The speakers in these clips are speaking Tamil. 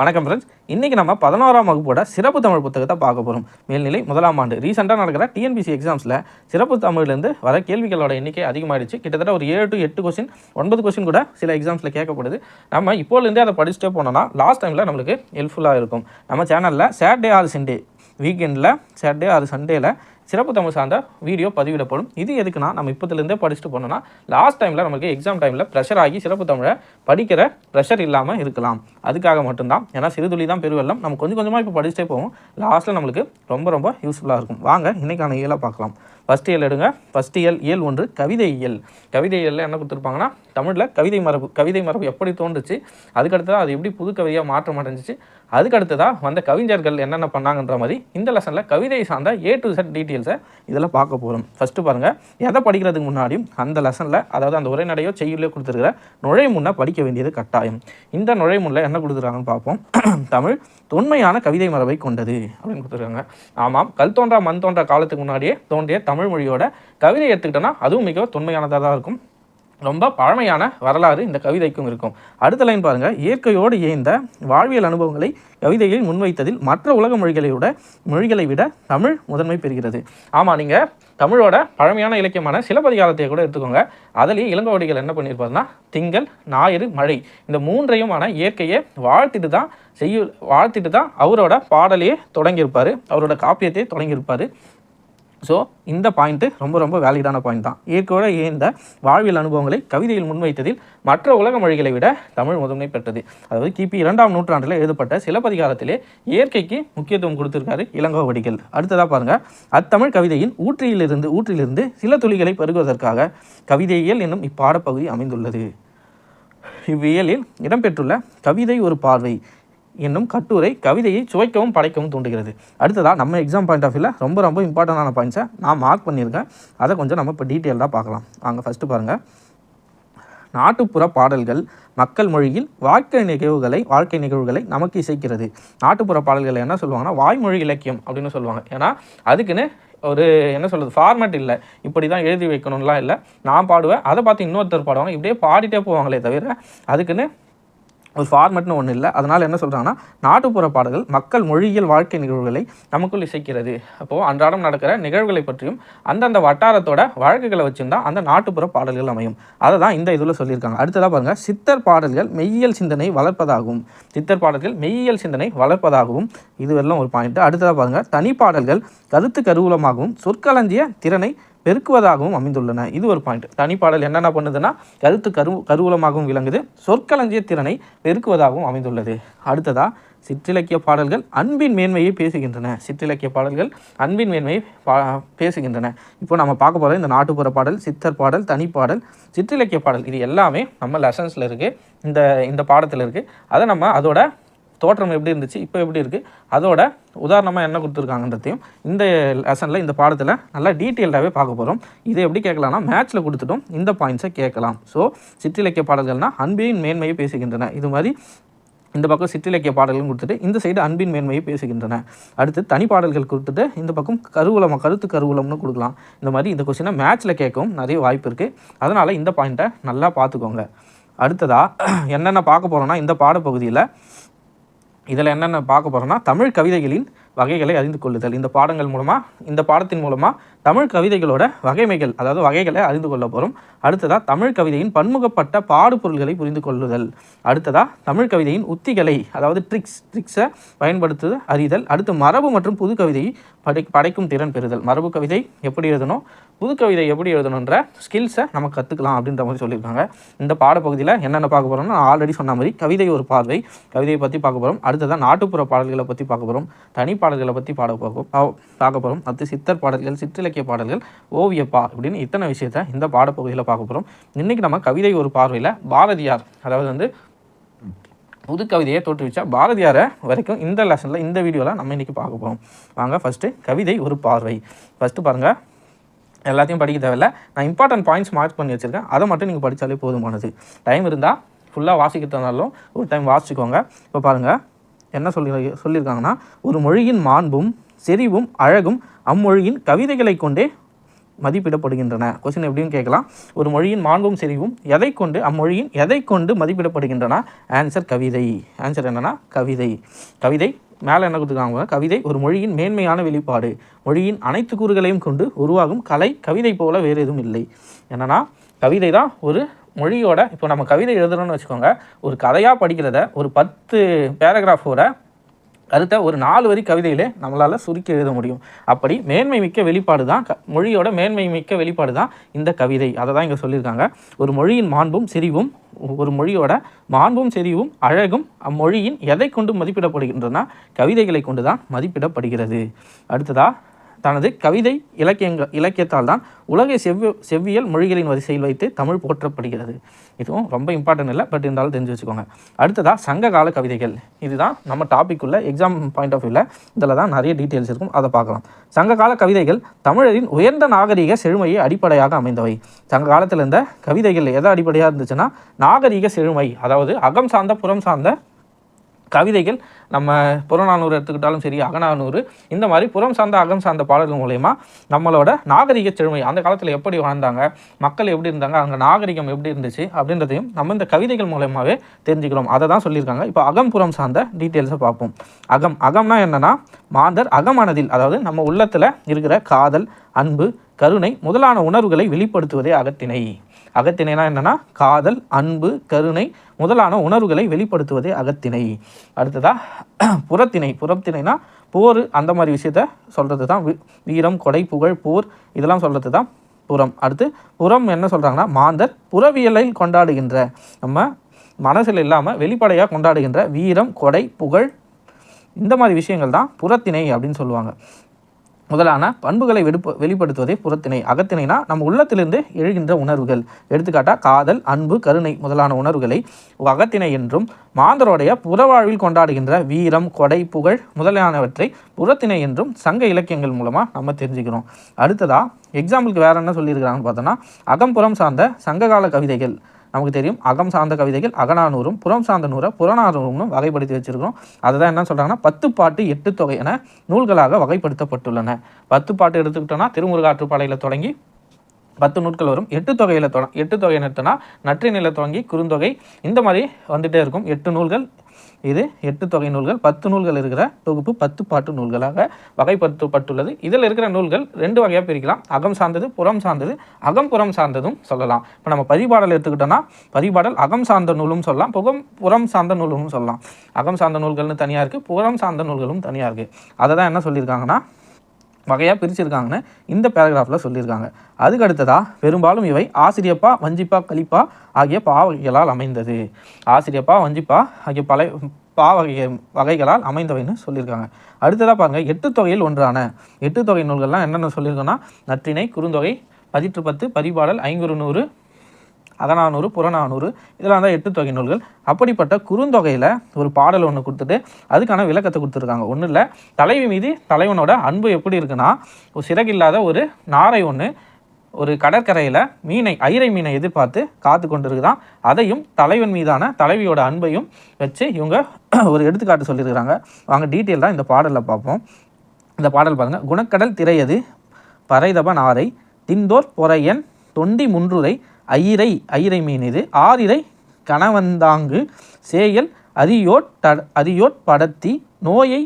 வணக்கம் ஃப்ரெண்ட்ஸ் இன்றைக்கி நம்ம பதினோராம் வகுப்போட சிறப்பு தமிழ் புத்தகத்தை பார்க்க போகிறோம் மேல்நிலை முதலாம் ஆண்டு. ரீசெண்டாக நடக்கிற டிஎன்பிசி எக்ஸாம்ஸில் சிறப்பு தமிழ்லேருந்து வர கேள்விகளோட எண்ணிக்கை அதிகமாகிடுச்சு கிட்டத்தட்ட ஒரு ஏழு டு எட்டு கொஸ்டின் ஒன்பது கொஸ்டின் கூட சில எக்ஸாம்ஸில் கேட்கப்படுது. நம்ம இப்போலேருந்தே அதை படிச்சுட்டே போனோம்னா லாஸ்ட் டைமில் நம்மளுக்கு ஹெல்ப்ஃபுல்லாக இருக்கும். நம்ம சேனலில் சாட்டர்டே ஆர் சண்டே வீக்கெண்டில் சாட்டர்டே ஆர் சண்டேயில் சிறப்பு தமிழ் சார்ந்த வீடியோ பதிவிடப்படும் இது எதுக்குன்னா நம்ம இப்போதுலேருந்தே படிச்சுட்டு போனோம்னா லாஸ்ட் டைமில் நமக்கு எக்ஸாம் டைமில் ப்ரெஷர் ஆகி சிறப்பு தமிழை படிக்கிற ப்ரெஷர் இல்லாமல் இருக்கலாம். அதுக்காக மட்டும்தான். ஏன்னா சிறுதுளி தான் பெருவெல்லாம் நம்ம கொஞ்சம் கொஞ்சமாக இப்போ படிச்சுட்டே போவோம். லாஸ்ட்டில் நம்மளுக்கு ரொம்ப ரொம்ப யூஸ்ஃபுல்லாக இருக்கும். வாங்க இன்றைக்கான இயலை பார்க்கலாம். ஃபஸ்ட் இயல் எடுங்க. ஃபஸ்ட் இயல் இயல் ஒன்று கவிதை இயல் கவிதை இயலில் என்ன கொடுத்துருப்பாங்கன்னா தமிழில் கவிதை மரபு கவிதை மரபு எப்படி தோன்றுச்சு அதுக்கடுத்ததாக அது எப்படி புது கவிதையாக மாற்றம் அடைஞ்சிச்சு அதுக்கடுத்ததாக வந்த கவிஞர்கள் என்னென்ன பண்ணாங்கன்ற மாதிரி இந்த லெசனில் கவிதை சார்ந்த ஏ டு செட் டீட்டெயில்ஸை இதில் பார்க்க போகிறோம் ஃபஸ்ட்டு பாருங்கள் எதை படிக்கிறதுக்கு முன்னாடியும் அந்த லெசனில் அதாவது அந்த உரைநடையோ செய்யுள்ளே கொடுத்துருக்கிற நுழைமுன்னை படிக்க வேண்டியது கட்டாயம். இந்த நுழைமுன்னில் என்ன கொடுத்துருக்காங்கன்னு பார்ப்போம். தமிழ் தொன்மையான கவிதை மரபை கொண்டது அப்படின்னு கொடுத்துருக்காங்க. ஆமாம். கல் தோன்றா மண் தோன்றா காலத்துக்கு முன்னாடியே தோன்றிய தமிழ் மொழியோட கவிதை எடுத்துக்கிட்டோன்னா அதுவும் மிக தொன்மையானதாக தான் இருக்கும். ரொம்ப பழமையான வரலாறு இந்த கவிதைக்கும் இருக்கும். அடுத்த லைன் பாருங்க. இயற்கையோடு இயைந்த வாழ்வியல் அனுபவங்களை கவிதையில் முன்வைத்ததில் மற்ற உலக மொழிகளை விட மொழிகளை விட தமிழ் முதன்மை பெறுகிறது. ஆமாம் நீங்கள் தமிழோட பழமையான இலக்கியமான சிலப்பதிகாரத்தை கூட எடுத்துக்கோங்க. அதுலேயே இளங்கோடிகள் என்ன பண்ணியிருப்பாருன்னா திங்கள் ஞாயிறு மழை. இந்த மூன்றையுமான இயற்கையை வாழ்த்திட்டு தான் செய்ய வாழ்த்திட்டு தான் அவரோட பாடலையே தொடங்கியிருப்பார். அவரோட காப்பியத்தையே தொடங்கியிருப்பார். ஸோ இந்த பாயிண்ட்டு ரொம்ப ரொம்ப வேலிடான பாயிண்ட் தான். இயற்கையோட இயந்த வாழ்வியல் அனுபவங்களை கவிதையில் முன்வைத்ததில் மற்ற உலக மொழிகளை விட தமிழ் முதன்மை பெற்றது. அதாவது கிபி இரண்டாம் நூற்றாண்டில் எழுதப்பட்ட சிலப்பதிகாரத்திலே இயற்கைக்கு முக்கியத்துவம் கொடுத்திருக்காரு இளங்கோவடிகள் அடுத்ததாக பாருங்க. அத்தமிழ் கவிதையின் ஊற்றியிலிருந்து ஊற்றிலிருந்து சில துளிகளை பெருகுவதற்காக கவிதையியல் என்னும் இப்பாடப்பகுதி அமைந்துள்ளது. இவ்வியலில் இடம்பெற்றுள்ள கவிதை ஒரு பார்வை. என்னும் கட்டுரை கவிதையை சுவைக்கவும் படைக்கவும் தூண்டுகிறது. அடுத்ததாக நம்ம எக்ஸாம் பாயிண்ட் ஆஃப் வியூவில் ரொம்ப ரொம்ப இம்பார்ட்டண்டான பாயிண்ட்ஸை நான் மார்க் பண்ணியிருக்கேன். அதை கொஞ்சம் நம்ம இப்போ டீட்டெயில்டாக பார்க்கலாம். வாங்க ஃபஸ்ட்டு பாருங்கள் நாட்டுப்புற பாடல்கள் மக்கள் மொழியில் வாழ்க்கை நிகழ்வுகளை வாழ்க்கை நிகழ்வுகளை நமக்கு இசைக்கிறது. நாட்டுப்புற பாடல்களை என்ன சொல்லுவாங்கன்னா வாய்மொழி இலக்கியம் அப்படின்னு சொல்லுவாங்க. ஏன்னா அதுக்குன்னு ஒரு என்ன சொல்கிறது ஃபார்மேட் இல்லை. இப்படி தான் எழுதி வைக்கணும்லாம் இல்லை. நான் பாடுவேன் அதை பார்த்து இன்னொருத்தர் பாடுவாங்க. இப்படியே பாடிட்டே போவாங்களே தவிர அதுக்குன்னு ஒரு ஃபார்மெட்னு ஒன்றும் இல்லை. அதனால் என்ன சொல்கிறாங்கன்னா நாட்டுப்புற பாடல்கள் மக்கள் மொழியியல் வாழ்க்கை நிகழ்வுகளை நமக்குள் இசைக்கிறது. அப்போது அன்றாடம் நடக்கிற நிகழ்வுகளை பற்றியும் அந்தந்த வட்டாரத்தோட வழக்குகளை வச்சுருந்தா அந்த நாட்டுப்புற பாடல்கள் அமையும். அதை தான் இந்த இதில் சொல்லியிருக்காங்க. அடுத்ததாக பாருங்கள் சித்தர் பாடல்கள் மெய்யியல் சிந்தனை வளர்ப்பதாகவும் சித்தர் பாடல்கள் மெய்யியல் சிந்தனை வளர்ப்பதாகவும் இதுவெல்லாம் ஒரு பாயிண்ட்டு அடுத்ததாக பாருங்கள் தனிப்பாடல்கள் கருத்து கருவூலமாகவும் சொற்களஞ்சிய திறனை பெருக்குவதாகவும் அமைந்துள்ளன. இது ஒரு பாயிண்ட் தனிப்பாடல் என்னென்ன பண்ணுதுன்னா கருத்து கரு கருவூலமாகவும் விளங்குது. சொற்களஞ்சிய திறனை பெருக்குவதாகவும் அமைந்துள்ளது. அடுத்ததா சிற்றிலக்கிய பாடல்கள் அன்பின் மேன்மையை பேசுகின்றன. சிற்றிலக்கிய பாடல்கள் அன்பின் மேன்மையை பா பேசுகின்றன. இப்போ நம்ம பார்க்க போகிற இந்த நாட்டுப்புற பாடல் சித்தர் பாடல் தனிப்பாடல் சிற்றிலக்கிய பாடல். இது எல்லாமே நம்ம லெசன்ஸில் இருக்குது இந்த இந்த பாடத்தில் இருக்குது அதை நம்ம அதோட தோற்றம் எப்படி இருந்துச்சு இப்போ எப்படி இருக்குது அதோட உதாரணமாக என்ன கொடுத்துருக்காங்கன்றதையும் இந்த லெசனில் இந்த பாடத்தில் நல்லா டீட்டெயில்டாகவே பார்க்க போகிறோம் இதை எப்படி கேட்கலாம்னா மேட்ச்சில் கொடுத்துட்டும் இந்த பாயிண்ட்ஸை கேட்கலாம். ஸோ சிற்றிலக்கிய பாடல்கள்னால் அன்பின் மேன்மையை பேசுகின்றன. இது மாதிரி இந்த பக்கம் சிற்றிலக்கிய பாடல்களும் கொடுத்துட்டு இந்த சைடு அன்பின் மேன்மையை பேசுகின்றன. அடுத்து தனி பாடல்கள் கொடுத்துட்டு இந்த பக்கம் கருவூலம் கருத்து கருவூலம்னு கொடுக்கலாம். இந்த மாதிரி இந்த கொஸ்டினை மேட்ச்சில் கேட்கவும் நிறைய வாய்ப்பு இருக்குது அதனால் இந்த பாயிண்ட்டை நல்லா பார்த்துக்கோங்க. அடுத்ததாக என்னென்ன பார்க்க போகிறோன்னா இந்த பாடப்பகுதியில் இதில் என்னென்ன பார்க்க போகிறோம்னா தமிழ் கவிதைகளின் வகைகளை அறிந்து கொள்ளுதல். இந்த பாடங்கள் மூலமாக இந்த பாடத்தின் மூலமாக தமிழ் கவிதைகளோட வகைமைகள் அதாவது வகைகளை அறிந்து கொள்ள போகிறோம் அடுத்ததாக தமிழ் கவிதையின் பன்முகப்பட்ட பாடுபொருள்களை புரிந்து கொள்ளுதல். அடுத்ததாக தமிழ் கவிதையின் உத்திகளை அதாவது ட்ரிக்ஸ் ட்ரிக்ஸை பயன்படுத்துதல் அறிதல். அடுத்து மரபு மற்றும் புது கவிதையை படை படைக்கும் திறன் பெறுதல். மரபு கவிதை எப்படி எழுதணும்? புது கவிதை எப்படி எழுதணுன்ற ஸ்கில்ஸை நம்ம கற்றுக்கலாம் அப்படின்ற மாதிரி சொல்லியிருக்காங்க. இந்த பாடப்பகுதியில் என்னென்ன பார்க்க போகிறோம்னா நான் ஆல்ரெடி சொன்ன மாதிரி கவிதை ஒரு பார்வை. கவிதையை பற்றி பார்க்க போகிறோம் அடுத்ததாக நாட்டுப்புற பாடல்களை பற்றி பார்க்க போகிறோம் தனி பாடல்களை பற்றி பாட போகும் பார்க்க போகிறோம் அடுத்து சித்தர் பாடல்கள் இலக்கிய பாடல்கள் ஓவியப்பா அப்படின்னு இத்தனை விஷயத்தை இந்த பாடப்பகுதியில் பார்க்க போகிறோம் இன்றைக்கி நம்ம கவிதை ஒரு பார்வையில் பாரதியார் அதாவது வந்து புது கவிதையை தோற்றுவிச்சா பாரதியாரை வரைக்கும் இந்த லெசனில் இந்த வீடியோவில் நம்ம இன்றைக்கி பார்க்க போகிறோம் வாங்க ஃபஸ்ட்டு கவிதை ஒரு பார்வை. ஃபஸ்ட்டு பாருங்கள் எல்லாத்தையும் படிக்க தேவையில்ல. நான் இம்பார்ட்டன்ட் பாயிண்ட்ஸ் மார்க் பண்ணி வச்சுருக்கேன். அதை மட்டும் நீங்கள் படித்தாலே போதுமானது. டைம் இருந்தால் ஃபுல்லாக வாசிக்கிறதுனாலும் ஒரு டைம் வாசிச்சுக்கோங்க. இப்போ பாருங்கள் என்ன சொல்லி சொல்லியிருக்காங்கன்னா ஒரு மொழியின் மாண்பும் செறிவும் அழகும் அம்மொழியின் கவிதைகளை கொண்டே மதிப்பிடப்படுகின்றன. கொஸ்டின் எப்படின்னு கேட்கலாம். ஒரு மொழியின் மாண்பும் செறிவும் எதை கொண்டு அம்மொழியின் எதை கொண்டு மதிப்பிடப்படுகின்றன? ஆன்சர் கவிதை. ஆன்சர் என்னென்னா கவிதை. கவிதை மேலே என்ன கொடுத்துருக்காங்க? கவிதை ஒரு மொழியின் மேன்மையான வெளிப்பாடு. மொழியின் அனைத்து கூறுகளையும் கொண்டு உருவாகும் கலை கவிதை போல வேறு எதுவும் இல்லை. என்னென்னா கவிதை தான் ஒரு மொழியோட இப்போ நம்ம கவிதை எழுதுறோம்னு வச்சுக்கோங்க ஒரு கதையாக படிக்கிறத ஒரு பத்து பேராகிராஃபோட கருத்தை ஒரு நாலு வரி கவிதையிலே நம்மளால் சுருக்கி எழுத முடியும். அப்படி மேன்மை மிக்க வெளிப்பாடு தான் க மொழியோட மேன்மை மிக்க வெளிப்பாடு தான் இந்த கவிதை. அதை தான் இங்கே சொல்லியிருக்காங்க. ஒரு மொழியின் மாண்பும் செறிவும் ஒரு மொழியோட மாண்பும் செறிவும் அழகும் அம்மொழியின் எதை கொண்டு மதிப்பிடப்படுகின்றன? கவிதைகளை கொண்டு தான் மதிப்பிடப்படுகிறது. அடுத்ததாக தனது கவிதை இலக்கியங்கள் இலக்கியத்தால் தான் உலகை செவ்வி செவ்வியல் மொழிகளின் வரிசையில் வைத்து தமிழ் போற்றப்படுகிறது. இதுவும் ரொம்ப இம்பார்ட்டன்ட் இல்லை பட் இருந்தாலும் தெரிஞ்சு வச்சுக்கோங்க. அடுத்ததா சங்ககால கவிதைகள். இதுதான் நம்ம டாபிக் உள்ள எக்ஸாம் பாயிண்ட் ஆஃப் வியூவில் இதில் தான் நிறைய டீட்டெயில்ஸ் இருக்கும். அதை பார்க்கலாம். சங்ககால கவிதைகள் தமிழரின் உயர்ந்த நாகரிக செழுமையை அடிப்படையாக அமைந்தவை. சங்க காலத்தில் இருந்த கவிதைகள் எதை அடிப்படையாக இருந்துச்சுன்னா நாகரிக செழுமை அதாவது அகம் சார்ந்த புறம் சார்ந்த கவிதைகள் நம்ம புறநானூறு எடுத்துக்கிட்டாலும் சரி அகநானூறு இந்த மாதிரி புறம் சார்ந்த அகம் சார்ந்த பாடல்கள் மூலயமா நம்மளோட நாகரிக செழுமை அந்த காலத்தில் எப்படி வாழ்ந்தாங்க மக்கள் எப்படி இருந்தாங்க அங்கே நாகரிகம் எப்படி இருந்துச்சு அப்படின்றதையும் நம்ம இந்த கவிதைகள் மூலயமாவே தெரிஞ்சுக்கிறோம். அதை தான் சொல்லியிருக்காங்க. இப்போ அகம் புறம் சார்ந்த டீட்டெயில்ஸை பார்ப்போம். அகம் அகம்னா என்னென்னா மாந்தர் அகமனதில் அதாவது நம்ம உள்ளத்தில் இருக்கிற காதல் அன்பு கருணை முதலான உணர்வுகளை வெளிப்படுத்துவதே அகத்திணை. அகத்திணைனா என்னன்னா காதல் அன்பு கருணை முதலான உணர்வுகளை வெளிப்படுத்துவதே அகத்திணை. அடுத்ததா புறத்திணை. புறத்திணைனா போர் அந்த மாதிரி விஷயத்த சொல்கிறது தான் வீரம் கொடை புகழ் போர் இதெல்லாம் சொல்கிறது தான் புறம். அடுத்து புறம் என்ன சொல்கிறாங்கன்னா மாந்தர் புறவியலை கொண்டாடுகின்ற நம்ம மனசில் இல்லாமல் வெளிப்படையாக கொண்டாடுகின்ற வீரம் கொடை புகழ் இந்த மாதிரி விஷயங்கள் தான் புறத்திணை அப்படின்னு சொல்லுவாங்க. முதலான பண்புகளை வெடுப்ப வெளிப்படுத்துவதே புறத்திணை அகத்திணைனா நம்ம உள்ளத்திலிருந்து எழுகின்ற உணர்வுகள். எடுத்துக்காட்டா காதல் அன்பு கருணை முதலான உணர்வுகளை அகத்திணை என்றும் மாந்தருடைய புறவாழ்வில் கொண்டாடுகின்ற வீரம் கொடை புகழ் முதலானவற்றை புறத்திணை என்றும் சங்க இலக்கியங்கள் மூலமாக நம்ம தெரிஞ்சுக்கிறோம். அடுத்ததா எக்ஸாம்பிளுக்கு வேற என்ன சொல்லியிருக்கிறாங்கன்னு பார்த்தோன்னா அகம்புறம் சார்ந்த சங்ககால கவிதைகள். நமக்கு தெரியும். அகம் சார்ந்த கவிதைகள் அகநானூறும் புறம் சார்ந்த நூறை புறநானூறும் வகைப்படுத்தி வச்சிருக்கிறோம். அதை தான் என்ன சொல்கிறாங்கன்னா பத்து பாட்டு எட்டு தொகை என நூல்களாக வகைப்படுத்தப்பட்டுள்ளன. பத்து பாட்டு எடுத்துக்கிட்டோன்னா திருமுருகாற்றுப்பாளையில் தொடங்கி பத்து நூட்கள் வரும். எட்டு தொகையில் தொட எட்டு தொகை எடுத்தோன்னா நற்றினில தொடங்கி குறுந்தொகை இந்த மாதிரி வந்துகிட்டே இருக்கும். எட்டு நூல்கள் இது எட்டு தொகை நூல்கள் பத்து நூல்கள் இருக்கிற தொகுப்பு பத்து பாட்டு நூல்களாக வகைப்படுத்தப்பட்டுள்ளது. இதில் இருக்கிற நூல்கள் ரெண்டு வகையாக பிரிக்கலாம். அகம் சார்ந்தது புறம் சார்ந்தது அகம் புறம் சார்ந்ததும் சொல்லலாம். இப்போ நம்ம பதிபாடல் எடுத்துக்கிட்டோம்னா பதிபாடல் அகம் சார்ந்த நூலும் சொல்லலாம் புகம் புறம் சார்ந்த நூலும் சொல்லலாம். அகம் சார்ந்த நூல்கள்னு தனியாக இருக்குது புறம் சார்ந்த நூல்களும் தனியாக இருக்குது அதை தான் என்ன சொல்லியிருக்காங்கன்னா வகையாக பிரிச்சிருக்காங்கன்னு இந்த பேராகிராஃபில் சொல்லியிருக்காங்க. அதுக்கு அடுத்ததாக பெரும்பாலும் இவை ஆசிரியப்பா வஞ்சிப்பா கலிப்பா ஆகிய பாவகைகளால் அமைந்தது. ஆசிரியப்பா வஞ்சிப்பா ஆகிய பல பாவகை வகைகளால் அமைந்தவைன்னு சொல்லியிருக்காங்க. அடுத்ததாக பாருங்கள் எட்டு தொகையில் ஒன்றான. எட்டு தொகை நூல்கள்லாம் என்னென்ன சொல்லியிருக்கோன்னா நற்றினை குறுந்தொகை பதிற்று பத்து பரிபாடல் ஐங்குறு நூறு அகநானூறு புறநானூறு இதெல்லாம் தான் எட்டு தொகை நூல்கள். அப்படிப்பட்ட குறுந்தொகையில் ஒரு பாடல் ஒன்று கொடுத்துட்டு அதுக்கான விளக்கத்தை கொடுத்துருக்காங்க. ஒன்றும் இல்லை தலைவி மீது தலைவனோட அன்பு எப்படி இருக்குன்னா ஒரு சிறகில்லாத ஒரு நாரை ஒன்று ஒரு கடற்கரையில் மீனை ஐரை மீனை எதிர்பார்த்து காத்து கொண்டிருக்குதான். அதையும் தலைவன் மீதான தலைவியோட அன்பையும் வச்சு இவங்க ஒரு எடுத்துக்காட்டு சொல்லியிருக்கிறாங்க. வாங்க டீட்டெயில் தான் இந்த பாடலில் பார்ப்போம். இந்த பாடல் பாருங்கள் குணக்கடல் திரையது பறைதப நாரை திந்தோர் பொறையன் தொண்டி முன்றுரை ஐரை ஐரை மீன் இது. ஆறிரை கணவந்தாங்கு சேயல் அரியோட் தட அரியோட் படத்தி நோயை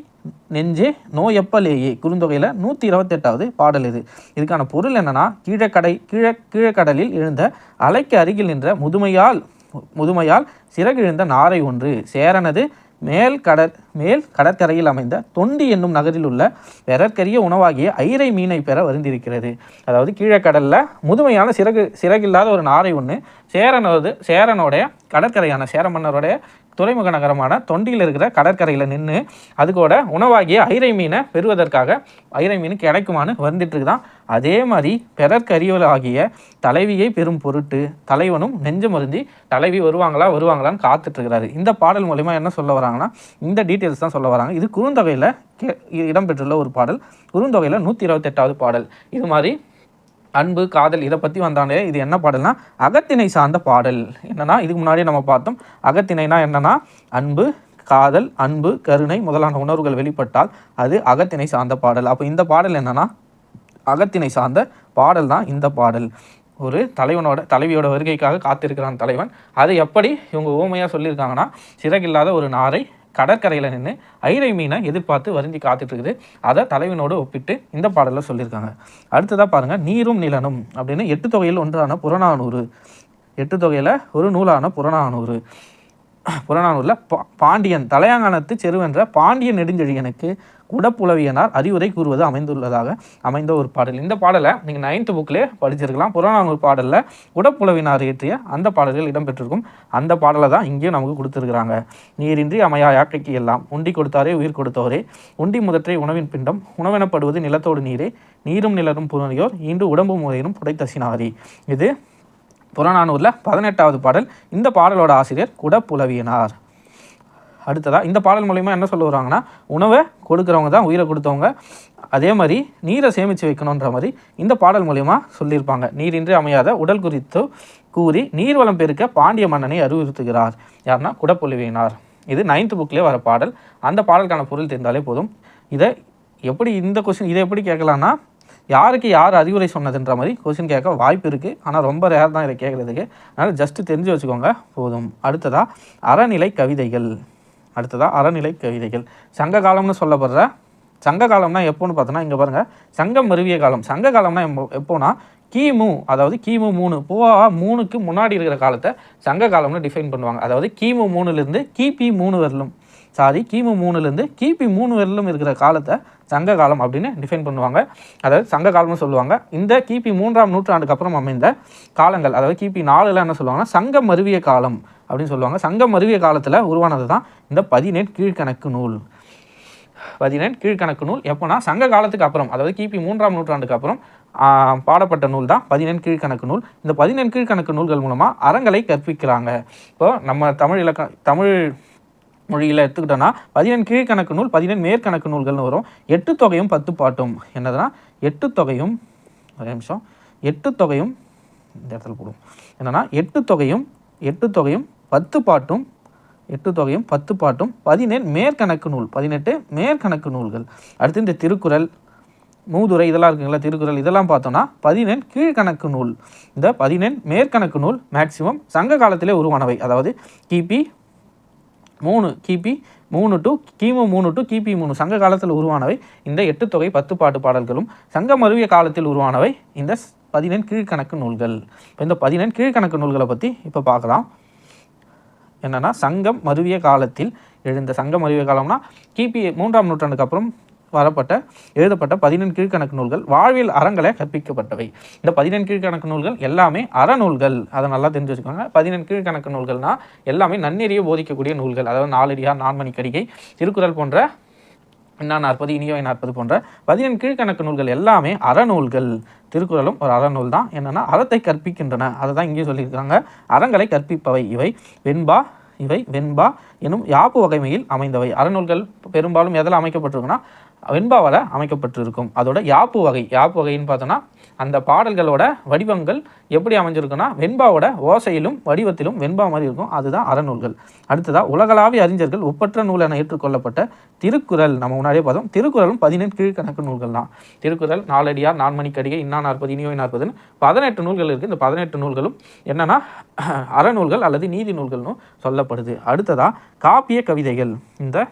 நெஞ்சே நோயப்பலேயே. குறுந்தொகையில் நூற்றி இருபத்தெட்டாவது பாடல் இது. இதுக்கான பொருள் என்னன்னா கீழக்கடை கீழ கீழக்கடலில் எழுந்த அலைக்கு அருகில் நின்ற முதுமையால் முதுமையால் சிறகிழந்த நாரை ஒன்று. சேரனது மேல் கடற் மேல் கடற்கரையில் அமைந்த தொண்டி என்னும் நகரில் உள்ள பெறற்கரிய உணவாகிய ஐரை மீனை பெற வருந்திருக்கிறது அதாவது கீழக்கடலில் முதுமையான சிறகு சிறகில்லாத ஒரு நாரை ஒன்று சேரனோடு சேரனோடைய கடற்கரையான சேர மன்னருடைய துறைமுக நகரமான தொண்டியில் இருக்கிற கடற்கரையில் நின்று அதுக்கூட உணவாகிய ஐரை மீனை பெறுவதற்காக ஐரை மீன் கிடைக்குமான்னு வந்துட்டு தான் அதே மாதிரி பெறற்கரியலாகிய தலைவியை பெறும் பொருட்டு தலைவனும் நெஞ்சு மருந்தி தலைவி வருவாங்களா வருவாங்களான்னு காத்துட்ருக்கிறாரு இந்த பாடல் மூலயமா என்ன சொல்ல வராங்கன்னா இந்த டீட்டெயில்ஸ் தான் சொல்ல வராங்க. இது குறுந்தொகையில் கே இடம்பெற்றுள்ள ஒரு பாடல். குறுந்தொகையில் நூற்றி இருபத்தெட்டாவது பாடல். இது மாதிரி அன்பு காதல் இதை பற்றி வந்தாலே இது என்ன பாடல்னா அகத்திணை சார்ந்த பாடல். என்னன்னா இதுக்கு முன்னாடி நம்ம பார்த்தோம். அகத்திணைனா என்னன்னா அன்பு காதல் அன்பு கருணை முதலான உணர்வுகள் வெளிப்பட்டால் அது அகத்திணை சார்ந்த பாடல். அப்போ இந்த பாடல் என்னன்னா அகத்திணை சார்ந்த பாடல் தான் இந்த பாடல். ஒரு தலைவனோட தலைவியோட வருகைக்காக காத்திருக்கிறான் தலைவன். அது எப்படி இவங்க ஊமையாக சொல்லியிருக்காங்கன்னா சிறகில்லாத ஒரு நாரை கடற்கரையில் நின்று ஐரை மீனை எதிர்பார்த்து வருந்தி காத்துட்டு இருக்குது. அதை தலைவனோடு ஒப்பிட்டு இந்த பாடலில் சொல்லியிருக்காங்க. அடுத்ததாக பாருங்கள் நீரும் நிலனும் அப்படின்னு எட்டு தொகையில் ஒன்றான புறநானூறு. எட்டு தொகையில் ஒரு நூலான புறநானூறு. புறநானூரில் பா பாண்டியன் தலையாங்கானத்து செருவென்ற பாண்டிய நெடுஞ்செழியனுக்கு குடப்புலவியனார் அறிவுரை கூறுவது அமைந்துள்ளதாக அமைந்த ஒரு பாடல். இந்த பாடலை நீங்கள் நைன்த்து புக்கிலே படிச்சிருக்கலாம். புறநானூறு பாடலில் குடப்புலவினார் இயற்றிய அந்த பாடல்கள் இடம்பெற்றிருக்கும். அந்த பாடலை தான் இங்கேயும் நமக்கு கொடுத்துருக்குறாங்க. நீரின்றி அமையா யாக்கைக்கு எல்லாம். உண்டி கொடுத்தாரே உயிர் கொடுத்தோரே. உண்டி முதற்றை உணவின் பிண்டம். உணவெனப்படுவது நிலத்தோடு நீரே. நீரும் நிலரும் புறநியோர். ஈண்டு உடம்பு முறையினும் புடைத்தசினாரி. இது புறநானூரில் பதினெட்டாவது பாடல் இந்த பாடலோட ஆசிரியர் குடப்புலவியனார். அடுத்ததாக இந்த பாடல் மூலிமா என்ன சொல்ல வராங்கன்னா உணவை கொடுக்குறவங்க தான் உயிரை கொடுத்தவங்க. அதே மாதிரி நீரை சேமித்து வைக்கணுன்ற மாதிரி இந்த பாடல் மூலயமா சொல்லியிருப்பாங்க. நீரின்றி அமையாத உடல் குறித்து கூறி நீர்வளம் பெருக்க பாண்டிய மன்னனை அறிவுறுத்துகிறார். யாருன்னா குடப்புலவியனார். இது நைன்த் புக்லேயே வர பாடல். அந்த பாடலுக்கான பொருள் தெரிந்தாலே போதும். இதை எப்படி இந்த கொஸ்டின் இதை எப்படி கேட்கலான்னா யாருக்கு யார் அறிவுரை சொன்னதுன்ற மாதிரி கொஸ்டின் கேட்க வாய்ப்பு இருக்குது ஆனால் ரொம்ப ரேர் தான் இதை கேட்குறதுக்கு. அதனால் ஜஸ்ட்டு தெரிஞ்சு வச்சுக்கோங்க. போதும். அடுத்ததாக அறநிலை கவிதைகள். அடுத்ததாக அறநிலை கவிதைகள். சங்க காலம்னு சொல்லப்படுற சங்க காலம்னா எப்போன்னு பார்த்தோன்னா இங்கே பாருங்கள் சங்கம் மருவிய காலம். சங்க காலம்னா எப்போ- எப்போனா கிமு அதாவது கிமு மூணு. பூவா மூணுக்கு முன்னாடி இருக்கிற காலத்தை சங்க காலம்னு டிஃபைன் பண்ணுவாங்க. அதாவது கிமு மூணுலேருந்து கிபி மூணு வரலும். சாரி கிமு மூணுலேருந்து கிபி மூணு வரலும் இருக்கிற காலத்தை சங்க காலம் அப்படின்னு டிஃபைன் பண்ணுவாங்க. அதாவது சங்க காலம்னு சொல்லுவாங்க. இந்த கிபி மூன்றாம் நூற்றாண்டுக்கு அப்புறம் அமைந்த காலங்கள் அதாவது கிபி நாலுல என்ன சொல்லுவாங்கன்னா சங்கம் மருவிய காலம் அப்படின்னு சொல்லுவாங்க. சங்கம் மருவிய காலத்தில் உருவானது தான் இந்த பதினெண் கீழ்கணக்கு நூல். பதினெண் கீழ்கணக்கு நூல் எப்போனா சங்க காலத்துக்கு அப்புறம் அதாவது கிபி மூன்றாம் நூற்றாண்டுக்கு அப்புறம் பாடப்பட்ட நூல் தான் பதினெண் கீழ்கணக்கு நூல். இந்த பதினெண் கீழ்கணக்கு நூல்கள் மூலமாக அறங்களை கற்பிக்கிறாங்க. இப்போ நம்ம தமிழ் இலக்க தமிழ் மொழியில் எடுத்துக்கிட்டோன்னா பதினெண் கீழ்கணக்கு நூல் பதினெண் மேற்கணக்கு நூல்கள்னு வரும். எட்டு தொகையும் பத்து பாட்டும். என்னதுன்னா எட்டு தொகையும் ஒரே நிமிஷம். எட்டு தொகையும் இந்த இடத்துல போடுவோம். என்னன்னா எட்டு தொகையும் எட்டு தொகையும் பத்து பாட்டும் எட்டு தொகையும் பத்து பாட்டும் பதினேழு மேற்கணக்கு நூல் பதினெட்டு மேற்கணக்கு நூல்கள். அடுத்து இந்த திருக்குறள் மூதுரை இதெல்லாம் இருக்குங்களா திருக்குறள் இதெல்லாம் பார்த்தோம்னா பதினெண் கீழ்கணக்கு நூல். இந்த பதினெண் மேற்கணக்கு நூல் மேக்சிமம் சங்க காலத்திலே உருவானவை. அதாவது கிபி மூணு கிபி மூணு டு கிமு மூணு டு கிபி மூணு. சங்க காலத்தில் உருவானவை இந்த எட்டு தொகை பத்து பாட்டு பாடல்களும். சங்கம் மருவிய காலத்தில் உருவானவை இந்த ஸ்- பதினெண் கீழ்கணக்கு நூல்கள். இப்போ இந்த பதினெண் கீழ்கணக்கு நூல்களை பற்றி இப்போ பார்க்கலாம் என்னென்னா சங்கம் மருவிய காலத்தில் எழுந்த சங்கம் மருவிய காலம்னா கிபி மூன்றாம் நூற்றாண்டுக்கு அப்புறம் வரப்பட்ட எழுதப்பட்ட பதினெண் கீழ்கணக்கு நூல்கள் வாழ்வியல் அறங்களை கற்பிக்கப்பட்டவை. இந்த பதினெண் கீழ்கணக்கு நூல்கள் எல்லாமே அறநூல்கள். அதை நல்லா தெரிஞ்சு வச்சுக்கோங்க. பதினெண் கீழ்கணக்கு நூல்கள்னா எல்லாமே நன்னெறியை போதிக்கக்கூடிய நூல்கள். அதாவது நாலடியார் நான்மணி கடிகை திருக்குறள் போன்ற இன்னா நாற்பது இனியவை நாற்பது போன்ற பதினெண் கீழ்கணக்கு நூல்கள் எல்லாமே அறநூல்கள். திருக்குறளும் ஒரு அறநூல் தான். என்னென்னா அறத்தை கற்பிக்கின்றன. அதை தான் இங்கேயும் சொல்லியிருக்காங்க. அறங்களை கற்பிப்பவை இவை. வெண்பா இவை வெண்பா எனும் யாப்பு வகைமையில் அமைந்தவை. அறநூல்கள் பெரும்பாலும் எதில் அமைக்கப்பட்டிருக்குன்னா வெண்பாவால் அமைக்கப்பட்டிருக்கும். அதோட யாப்பு வகை. யாப்பு வகைன்னு பார்த்தோன்னா அந்த பாடல்களோட வடிவங்கள் எப்படி அமைஞ்சிருக்குன்னா வெண்பாவோட ஓசையிலும் வடிவத்திலும் வெண்பா மாதிரி இருக்கும். அதுதான் அறநூல்கள். அடுத்ததாக உலகளாவிய அறிஞர்கள் ஒப்பற்ற நூல் என ஏற்றுக்கொள்ளப்பட்ட திருக்குறள். நம்ம முன்னாடியே பார்த்தோம். திருக்குறளும் பதினெட்டு கீழ்கணக்கு நூல்கள் தான். திருக்குறள் நாலடியார் நான்மணி இன்னா நாற்பது இனியோய் நாற்பதுன்னு பதினெட்டு நூல்கள் இருக்குது இந்த பதினெட்டு நூல்களும் என்னென்னா அறநூல்கள் அல்லது நீதி நூல்கள்னு சொல்லப்படுது. அடுத்ததாக காப்பிய கவிதைகள். இந்த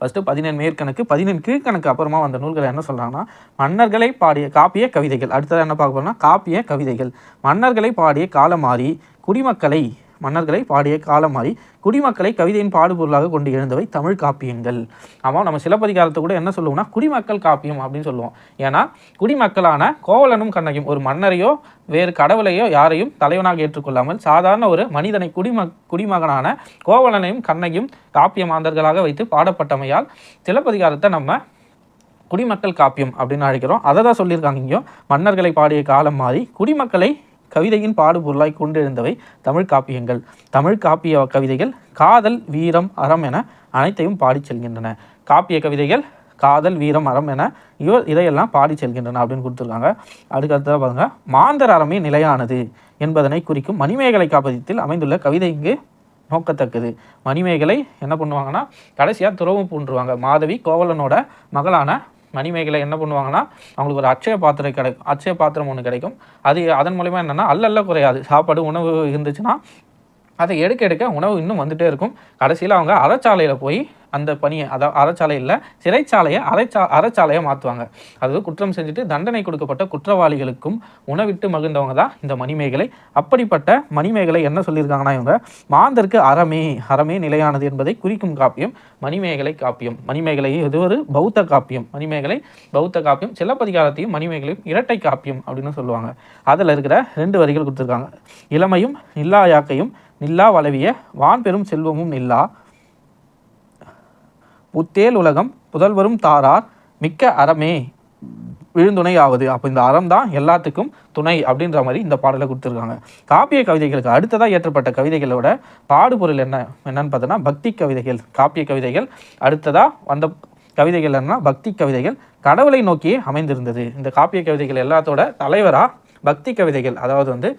ஃபஸ்ட்டு பதினேழு மேற்கணக்கு பதினெண் கீழ்கணக்கு அப்புறமா வந்த நூல்களை என்ன சொல்கிறாங்கன்னா மன்னர்களை பாடிய காப்பிய கவிதைகள். அடுத்தது என்ன பார்க்க போறோம்னா காப்பிய கவிதைகள். மன்னர்களை பாடிய காலம் மாறி குடிமக்களை மன்னர்களை பாடிய காலம் மாறி குடிமக்களை கவிதையின் பாடுபொருளாக கொண்டு எழுந்தவை தமிழ் காப்பியங்கள். ஆமாம் நம்ம சிலப்பதிகாரத்தை கூட என்ன சொல்லுவோம்னா குடிமக்கள் காப்பியம் அப்படின்னு சொல்லுவோம். ஏன்னா குடிமக்களான கோவலனும் கண்ணகியும் ஒரு மன்னரையோ வேறு கடவுளையோ யாரையும் தலைவனாக ஏற்றுக்கொள்ளாமல் சாதாரண ஒரு மனிதனை குடிம குடிமகனான கோவலனையும் கண்ணகியும் காப்பிய மாந்தர்களாக வைத்து பாடப்பட்டமையால் சிலப்பதிகாரத்தை நம்ம குடிமக்கள் காப்பியம் அப்படின்னு அழைக்கிறோம். அதை தான் சொல்லியிருக்காங்க இங்கேயும். மன்னர்களை பாடிய காலம் மாறி குடிமக்களை கவிதையின் பாடுபொருளாய் கொண்டிருந்தவை தமிழ் காப்பியங்கள். தமிழ் காப்பிய கவிதைகள் காதல் வீரம் அறம் என அனைத்தையும் பாடிச் செல்கின்றன. காப்பிய கவிதைகள் காதல் வீரம் அறம் என இவ இதையெல்லாம் பாடி செல்கின்றன அப்படின்னு கொடுத்துருக்காங்க. அதுக்கடுத்த பாருங்க மாந்தர் அறமே நிலையானது என்பதனை குறிக்கும் மணிமேகலை காப்பதியத்தில் அமைந்துள்ள கவிதை இங்கு நோக்கத்தக்கது. மணிமேகலை என்ன பண்ணுவாங்கன்னா கடைசியாக துறவும் பூண்டுருவாங்க. மாதவி கோவலனோட மகளான மணிமேகலை என்ன பண்ணுவாங்கன்னா அவங்களுக்கு ஒரு அச்சய பாத்திரம் கிடைக்கும் அச்சய பாத்திரம் ஒன்று கிடைக்கும். அது அதன் மூலயமா என்னென்னா அல்லல்ல குறையாது. சாப்பாடு உணவு இருந்துச்சுன்னா அதை எடுக்க எடுக்க உணவு இன்னும் வந்துட்டே இருக்கும். கடைசியில் அவங்க அறச்சாலையில் போய் அந்த பணியை அதாவது அறச்சாலையில் சிறைச்சாலையை அரைச்சா அறச்சாலையை மாற்றுவாங்க அதாவது குற்றம் செஞ்சுட்டு தண்டனை கொடுக்கப்பட்ட குற்றவாளிகளுக்கும் உணவிட்டு மகிழ்ந்தவங்க தான் இந்த மணிமேகலை. அப்படிப்பட்ட மணிமேகலை என்ன சொல்லியிருக்காங்கன்னா இவங்க மாந்தருக்கு அறமே அறமே நிலையானது என்பதை குறிக்கும் காப்பியம் மணிமேகலை காப்பியம். மணிமேகலை இது ஒரு? பௌத்த காப்பியம். மணிமேகலை பௌத்த காப்பியம் சிலப்பதிகாரத்தையும் மணிமேகலையும் இரட்டை காப்பியம் அப்படின்னு சொல்லுவாங்க. அதில் இருக்கிற ரெண்டு வரிகள் கொடுத்துருக்காங்க. இளமையும் இல்லா யாக்கையும் நில்லா வளவிய வான் பெரும் செல்வமும் நில்லா. புத்தேல் உலகம் புதல்வரும் தாரார் மிக்க அறமே விழுந்துணையாவது. அப்போ இந்த அறம் தான் எல்லாத்துக்கும் துணை அப்படின்ற மாதிரி இந்த பாடலை கொடுத்துருக்காங்க. காப்பிய கவிதைகளுக்கு அடுத்ததாக ஏற்றப்பட்ட கவிதைகளோட பாடுபொருள் என்ன என்னன்னு பார்த்தோன்னா பக்தி கவிதைகள் காப்பிய கவிதைகள். அடுத்ததாக வந்த கவிதைகள் என்னன்னா பக்தி கவிதைகள். கடவுளை நோக்கியே அமைந்திருந்தது. இந்த காப்பிய கவிதைகள் எல்லாத்தோட தலைவராக பக்தி கவிதைகள். அதாவது வந்து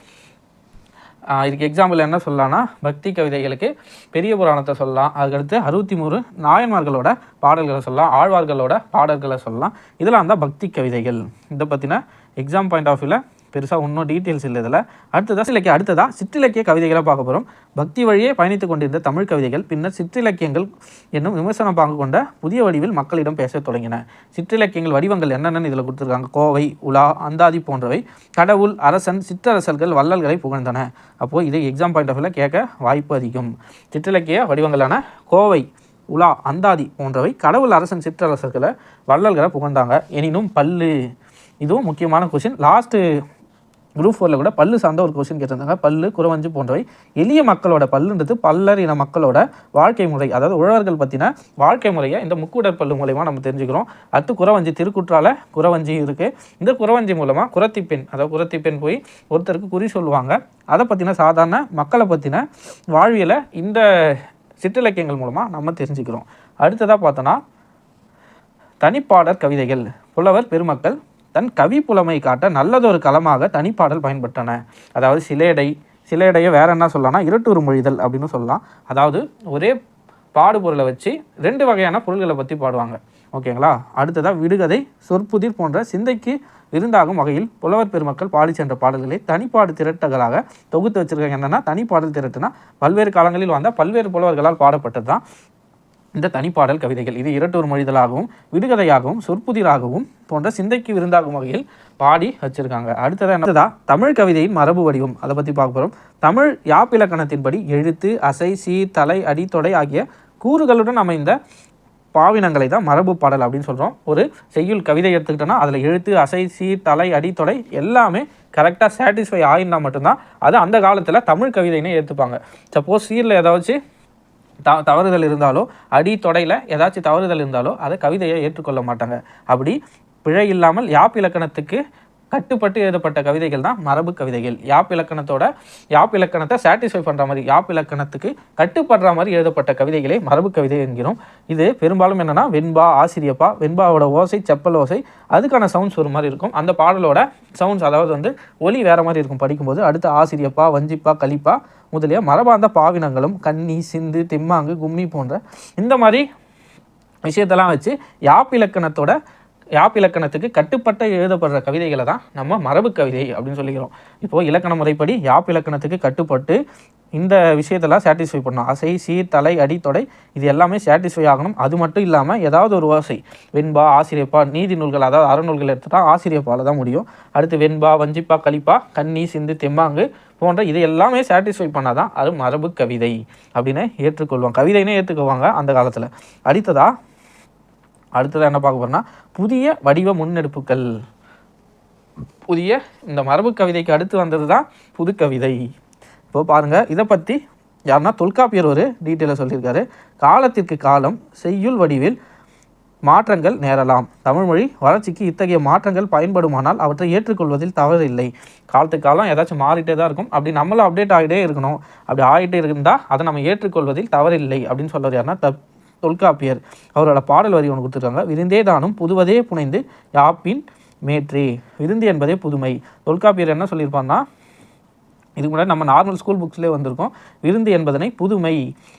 இதுக்கு எக்ஸாம்பிள் என்ன சொல்லலாம்னா பக்தி கவிதைகளுக்கு பெரிய புராணத்தை சொல்லலாம். அதுக்கடுத்து அறுபத்தி மூணு நாயன்மார்களோட பாடல்களை சொல்லலாம் ஆழ்வார்களோட பாடல்களை சொல்லலாம். இதெல்லாம் தான் பக்தி கவிதைகள். இதை பற்றின எக்ஸாம் பாயிண்ட் ஆஃப் வியூவில் பெருசாக ஒன்றும் டீட்டெயில்ஸ் இல்லை இதில். அடுத்ததாக சிலக்கிய அடுத்ததாக சிற்றிலக்கிய கவிதைகளை பார்க்க போகிறோம் பக்தி வழியே பயணித்து கொண்டிருந்த தமிழ் கவிதைகள் பின்னர் சிற்றிலக்கியங்கள் என்னும் விமர்சனம் பாங்கு கொண்ட புதிய வடிவில் மக்களிடம் பேசத் தொடங்கின. சிற்றிலக்கியங்கள் வடிவங்கள் என்னென்னு இதில் கொடுத்துருக்காங்க. கோவை உலா அந்தாதி போன்றவை. கடவுள் அரசன் சிற்றரசர்கள் வள்ளல்களை புகழ்ந்தன. அப்போது இதை எக்ஸாம் பாயிண்ட் ஆஃப் வியூவில் கேட்க வாய்ப்பு அதிகம். சிற்றிலக்கிய வடிவங்களான கோவை உலா அந்தாதி போன்றவை கடவுள் அரசன் சிற்றரசர்களை வள்ளல்களை புகழ்ந்தாங்க. எனினும் பல்லு. இதுவும் முக்கியமான கொஷின் லாஸ்ட்டு குரூப் ஃபோரில் கூட பல்லு சார்ந்த ஒரு கொஸ்டின் கேட்டிருந்தாங்க. பல்லு குறவஞ்சு போன்றவை எளிய மக்களோட பல்லுன்றது பல்லர் இன மக்களோட வாழ்க்கை முறை. அதாவது உழவர்கள் பற்றின வாழ்க்கை முறையை இந்த முக்கூடர் பல்லு மூலயமா நம்ம தெரிஞ்சுக்கிறோம். அடுத்து குறவஞ்சி திருக்குற்றால குறவஞ்சி இருக்குது இந்த குறவஞ்சி மூலமாக குரத்தி பெண் அதாவது குரத்தி பெண் போய் ஒருத்தருக்கு குறி சொல்லுவாங்க. அதை பற்றின சாதாரண மக்களை பற்றின வாழ்வியலை இந்த சிற்றிலக்கியங்கள் மூலமாக நம்ம தெரிஞ்சுக்கிறோம். அடுத்ததாக பார்த்தோன்னா தனிப்பாடர் கவிதைகள் புலவர் பெருமக்கள் தன் கவி புலமை காட்ட நல்லதொரு களமாக தனிப்பாடல் பயன்பட்டன. அதாவது சிலேடை சிலேடையை வேற என்ன சொல்லலாம்னா இருட்டூர் மொழிதல் அப்படின்னு சொல்லலாம். அதாவது ஒரே பாடுபொருளை வச்சு ரெண்டு வகையான பொருள்களை பற்றி பாடுவாங்க. ஓகேங்களா? அடுத்ததாக விடுகதை சொற்புதிர் போன்ற சிந்தைக்கு விருந்தாகும் வகையில் புலவர் பெருமக்கள் பாடி சென்ற பாடல்களை தனிப்பாடு திரட்டுகளாக தொகுத்து வச்சுருக்காங்க. என்னென்னா தனிப்பாடல் திரட்டுனா பல்வேறு காலங்களில் வந்தால் பல்வேறு புலவர்களால் பாடப்பட்டது தான் இந்த தனிப்பாடல் கவிதைகள். இது இரட்டூர் மொழிதலாகவும் விடுகதையாகவும் சொற்புதிராகவும் போன்ற சிந்தைக்கு விருந்தாகும் வகையில் பாடி வச்சிருக்காங்க. அடுத்ததாக என்னதா? தமிழ் கவிதையின் மரபு வடிவம். அதை பற்றி பார்க்க போகிறோம் தமிழ் யாப்பிலக்கணத்தின்படி எழுத்து அசை சீர் தலை அடி தொடை ஆகிய கூறுகளுடன் அமைந்த பாவினங்களை தான் மரபு பாடல் அப்படின்னு சொல்கிறோம் ஒரு செய்யுள் கவிதை எடுத்துக்கிட்டோன்னா அதில் எழுத்து அசை சீர் தலை அடி தொடை எல்லாமே கரெக்டாக சாட்டிஸ்ஃபை ஆயிருந்தால் மட்டும்தான் அது அந்த காலத்தில் தமிழ் கவிதைன்னு ஏற்றுப்பாங்க சப்போஸ் சீரில் ஏதாச்சும் த தவறுதல் இருந்தாலோ அடி தொடையில் ஏதாச்சும் தவறுதல் இருந்தாலோ அதை கவிதையை ஏற்றுக்கொள்ள மாட்டாங்க. அப்படி பிழை இல்லாமல் யாப் இலக்கணத்துக்கு கட்டுப்பட்டு எழுதப்பட்ட கவிதைகள் தான் மரபு கவிதைகள். யாப் இலக்கணத்தோட யாப் இலக்கணத்தை சாட்டிஸ்ஃபை பண்ணுற மாதிரி யாப் இலக்கணத்துக்கு கட்டுப்படுற மாதிரி எழுதப்பட்ட கவிதைகளே மரபு கவிதை என்கிறோம். இது பெரும்பாலும் என்னென்னா வெண்பா ஆசிரியப்பா வெண்பாவோட ஓசை செப்பல் ஓசை அதுக்கான சவுண்ட்ஸ் ஒரு மாதிரி இருக்கும். அந்த பாடலோட சவுண்ட்ஸ் அதாவது வந்து ஒலி வேறு மாதிரி இருக்கும் படிக்கும்போது. அடுத்து ஆசிரியப்பா வஞ்சிப்பா கலிப்பா முதலிய மரபார்ந்த பாவினங்களும் கன்னி சிந்து தெம்மாங்கு கும்மி போன்ற இந்த மாதிரி விஷயத்தெல்லாம் வச்சு யாப் இலக்கணத்தோட யாப் இலக்கணத்துக்கு கட்டுப்பட்ட எழுதப்படுற கவிதைகளை தான் நம்ம மரபு கவிதை அப்படின்னு சொல்லிக்கிறோம். இப்போது இலக்கண முறைப்படி யாப் இலக்கணத்துக்கு கட்டுப்பட்டு இந்த விஷயத்தெல்லாம் சாட்டிஸ்ஃபை பண்ணணும். அசை சீர் தலை அடித்தொடை இது எல்லாமே சாட்டிஸ்ஃபை ஆகணும். அது மட்டும் இல்லாமல் ஏதாவது ஒரு ஓசை. வெண்பா ஆசிரியப்பா நீதி நூல்கள் அதாவது அறநூல்கள் எடுத்துட்டால் ஆசிரியப்பால் தான் முடியும். அடுத்து வெண்பா வஞ்சிப்பா கலிப்பா கன்னி சிந்து தெம்மாங்கு போன்ற இது எல்லாமே சாட்டிஸ்ஃபை பண்ணாதான் அது மரபு கவிதை அப்படின்னு ஏற்றுக்கொள்வாங்க. கவிதைனே ஏற்றுக்குவாங்க அந்த காலத்தில். அடுத்ததாக அடுத்ததாக என்ன பார்க்க போகிறோம்னா புதிய வடிவ முன்னெடுப்புகள். புதிய இந்த மரபு கவிதைக்கு அடுத்து வந்தது தான் புது கவிதை. இப்போ பாருங்கள் இதை பற்றி யாருன்னா தொல்காப்பியர் ஒரு டீட்டெயிலாக சொல்லியிருக்காரு. காலத்திற்கு காலம் செய்யுள் வடிவில் மாற்றங்கள் நேரலாம். தமிழ்மொழி வளர்ச்சிக்கு இத்தகைய மாற்றங்கள் பயன்படுமானால் அவற்றை ஏற்றுக்கொள்வதில் தவறு இல்லை. காலத்துக்கு காலம் ஏதாச்சும் மாறிட்டே தான் இருக்கும். அப்படி நம்மளும் அப்டேட் ஆகிட்டே இருக்கணும். அப்படி ஆகிட்டே இருந்தால் அதை நம்ம ஏற்றுக்கொள்வதில் தவறில்லை அப்படின்னு சொல்கிறது யாருன்னா தப் தொல்காப்பியர். அவரோட பாடல் வரி ஒன்று கொடுத்துருக்காங்க. விருந்தே தானும் புதுவதே புனைந்து யாப்பின் மேற்றே. விருந்து என்பதே புதுமை. தொல்காப்பியர் என்ன சொல்லியிருப்பான்னா இதுக்கு முன்னாடி நம்ம நார்மல் ஸ்கூல் புக்ஸ்லேயே வந்திருக்கோம். விருந்து என்பதனை புதுமை.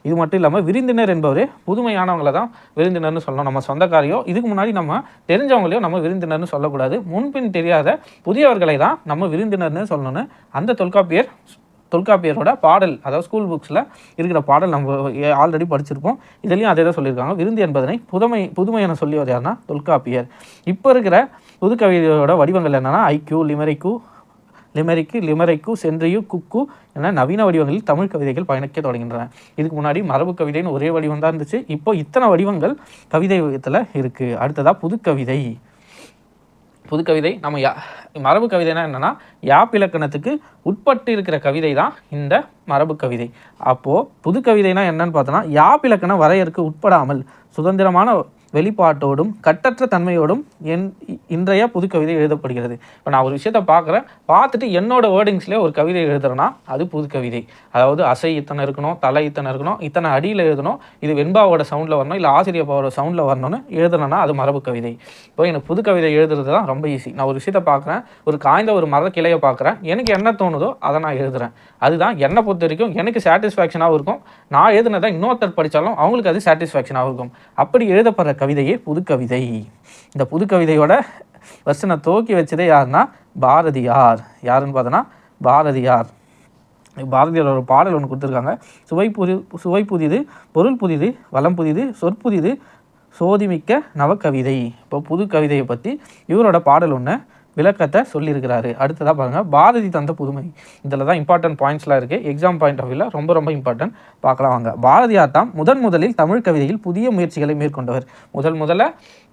இது மட்டும் இல்லாமல் விருந்தினர் என்பவர் புதுமையானவங்களை தான் விருந்தினர்னு சொல்லணும். நம்ம சொந்தக்காரையோ இதுக்கு முன்னாடி நம்ம தெரிஞ்சவங்களையோ நம்ம விருந்தினர்னு சொல்லக்கூடாது. முன்பின் தெரியாத புதியவர்களை தான் நம்ம விருந்தினர்னு சொல்லணும்னு அந்த தொல்காப்பியர் தொல்காப்பியரோட பாடல் அதாவது ஸ்கூல் புக்ஸில் இருக்கிற பாடல் நம்ம ஆல்ரெடி படிச்சிருப்போம் இதுலேயும் அதே தான் சொல்லியிருக்காங்க. விருந்து என்பதனை புதுமை புதுமை என சொல்லியவர் யாருன்னா தொல்காப்பியர். இப்போ இருக்கிற புதுக்கவிதையோட வடிவங்கள் என்னென்னா ஐக்யூ லிமரிக்கு லிமரிக்கு லிமரைக்கு சென்றியு குக்கு என நவீன வடிவங்களில் தமிழ் கவிதைகள் பயணிக்க தொடங்கின்றன. இதுக்கு முன்னாடி மரபு கவிதைன்னு ஒரே வடிவம் தான் இருந்துச்சு. இப்போ இத்தனை வடிவங்கள் கவிதை இருக்குது அடுத்ததாக புதுக்கவிதை. புதுக்கவிதை நம்ம யா மரபு கவிதைனா என்னென்னா யாப் இலக்கணத்துக்கு உட்பட்டு இருக்கிற கவிதை தான் இந்த மரபு கவிதை. அப்போது புதுக்கவிதைனா என்னன்னு பார்த்தோன்னா யாப் இலக்கண வரையறுக்கு உட்படாமல் சுதந்திரமான வெளிப்பாட்டோடும் கட்டற்ற தன்மையோடும் என் இன்றைய புதுக்கவிதை எழுதப்படுகிறது. இப்போ நான் ஒரு விஷயத்தை பார்க்குறேன். பார்த்துட்டு என்னோட வேர்டிங்ஸ்லேயே ஒரு கவிதை எழுதுறேன்னா அது புதுக்கவிதை. அதாவது அசை இத்தனை இருக்கணும் தலை இத்தனை இருக்கணும் இத்தனை அடியில் எழுதணும் இது வெண்பாவோட சவுண்டில் வரணும் இல்லை ஆசிரியப்பாவோட சவுண்டில் வரணும்னு எழுதுனேன்னா அது மரபு கவிதை. இப்போ எனக்கு புது கவிதை எழுதுறது தான் ரொம்ப ஈஸி நான் ஒரு விஷயத்தை பார்க்குறேன் ஒரு காய்ந்த ஒரு மர கிளையை பார்க்குறேன் எனக்கு என்ன தோணுதோ அதை நான் எழுதுறேன். அதுதான் என்னை பொறுத்த வரைக்கும் எனக்கு சாட்டிஸ்ஃபேக்ஷனாகவும் இருக்கும். நான் எழுதுனதை இன்னொருத்தர் படித்தாலும் அவங்களுக்கு அது சாட்டிஸ்ஃபேக்ஷனாகவும் இருக்கும். அப்படி எழுதப்படுற கவிதையே புதுக்கவிதை. இந்த புதுக்கவிதையோட வருஷனை துவக்கி வச்சதே யாருன்னா பாரதியார். யாருன்னு பார்த்தோன்னா பாரதியார். பாரதியார் ஒரு பாடல் ஒன்று கொடுத்துருக்காங்க. சுவை புது சுவை புதிது பொருள் புதிது வளம் புதிது சொற்புதிது சோதிமிக்க நவக்கவிதை. இப்போ புது கவிதையை பற்றி இவரோட பாடல் ஒன்று விளக்கத்தை சொல்லியிருக்கிறாரு. அடுத்ததாக பாருங்கள் பாரதி தந்த புதுமை. இதில் தான் இம்பார்ட்டன்ட் பாயிண்ட்ஸ்லாம் இருக்குது எக்ஸாம் பாயிண்ட் ஆஃப் வியூவில் ரொம்ப ரொம்ப இம்பார்ட்டன்ட் பார்க்கலாம் வாங்க. பாரதியார் தான் முதன் முதலில் தமிழ் கவிதையில் புதிய முயற்சிகளை மேற்கொண்டவர். முதல் முதல்ல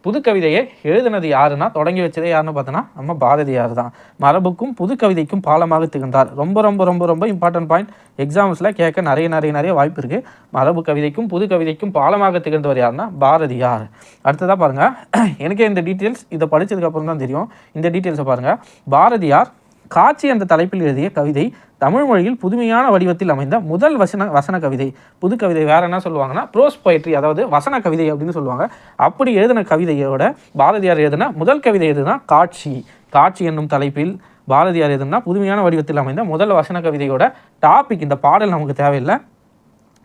புது கவிதையை எழுதினது யாருன்னா தொடங்கி வச்சதே யாருன்னு பார்த்தோன்னா நம்ம பாரதியார் தான். மரபுக்கும் புது கவிதைக்கும் பாலமாக திகழ்ந்தார். ரொம்ப ரொம்ப ரொம்ப ரொம்ப இம்பார்ட்டன்ட் பாயிண்ட் எக்ஸாம்ஸில் கேட்க நிறைய நிறைய நிறைய வாய்ப்பு இருக்குது மரபு கவிதைக்கும் புது கவிதைக்கும் பாலமாக திகழ்ந்தவர் யாருன்னா பாரதியார். அடுத்ததாக பாருங்கள் எனக்கே இந்த டீட்டெயில்ஸ் இதை படித்ததுக்கப்புறம் தான் தெரியும். இந்த டீட்டெயில்ஸை பாருங்கள் பாரதியார் காட்சி என்ற தலைப்பில் எழுதிய கவிதை தமிழ் மொழியில் புதுமையான வடிவத்தில் அமைந்த முதல் வசன வசன கவிதை புது கவிதை வேற என்ன சொல்லுவாங்கன்னா ப்ரோஸ் poetry அதாவது வசன கவிதை அப்படின்னு சொல்லுவாங்க. அப்படி எழுதின கவிதையோட பாரதியார் எழுதின முதல் கவிதை எதுனா காட்சி. காட்சி என்னும் தலைப்பில் பாரதியார் எதுனா புதுமையான வடிவத்தில் அமைந்த முதல் வசன கவிதையோட டாபிக் இந்த பாடல் நமக்கு தேவையில்லை.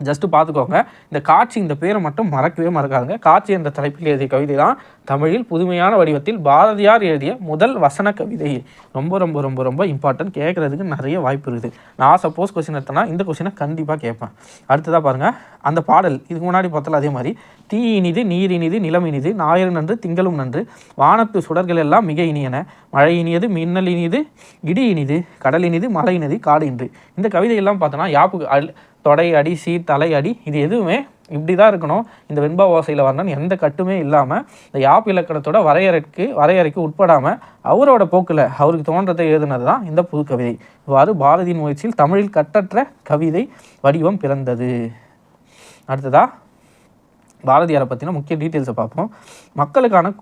ஜஸ்ட்டு பார்த்துக்கோங்க. இந்த காட்சி இந்த பேரை மட்டும் மறக்கவே மறக்காதுங்க. காட்சி என்ற தலைப்பில் எழுதிய கவிதை தான் தமிழில் புதுமையான வடிவத்தில் பாரதியார் எழுதிய முதல் வசன கவிதை. ரொம்ப ரொம்ப ரொம்ப ரொம்ப இம்பார்ட்டன்ட் கேட்குறதுக்கு நிறைய வாய்ப்பு இருக்குது. நான் சப்போஸ் கொஸ்டின் எடுத்தேன்னா இந்த கொஸ்டினை கண்டிப்பாக கேட்பேன். அடுத்ததாக பாருங்கள் அந்த பாடல் இதுக்கு முன்னாடி பார்த்தாலும் அதே மாதிரி. தீ இனிது நீர் இனிது நிலம் இனிது ஞாயிறு நன்று திங்களும் நன்று. வானத்து சுடர்கள் எல்லாம் மிக இனியன. மழை இனியது மின்னல் இனிது இடி இனிது கடல் இனிது மலை இனிது காடு இன்று. இந்த கவிதையெல்லாம் பார்த்தோன்னா யாப்பு அல் தொடை அடி சீ தலை அடி இது எதுவுமே இப்படி தான் இருக்கணும். இந்த வெண்பா ஓசையில் வரணும்னு எந்த கட்டுமே இல்லாமல் இந்த யாப் இலக்கணத்தோட வரையறைக்கு வரையறைக்கு உட்படாமல் அவரோட போக்கில் அவருக்கு தோன்றதை எழுதுனது தான் இந்த புது கவிதை. இவ்வாறு பாரதியின் முயற்சியில் தமிழில் கட்டற்ற கவிதை வடிவம் பிறந்தது. அடுத்ததா பாரதியாரை பற்றின முக்கிய டீட்டெயில்ஸை பார்ப்போம். மக்களுக்கான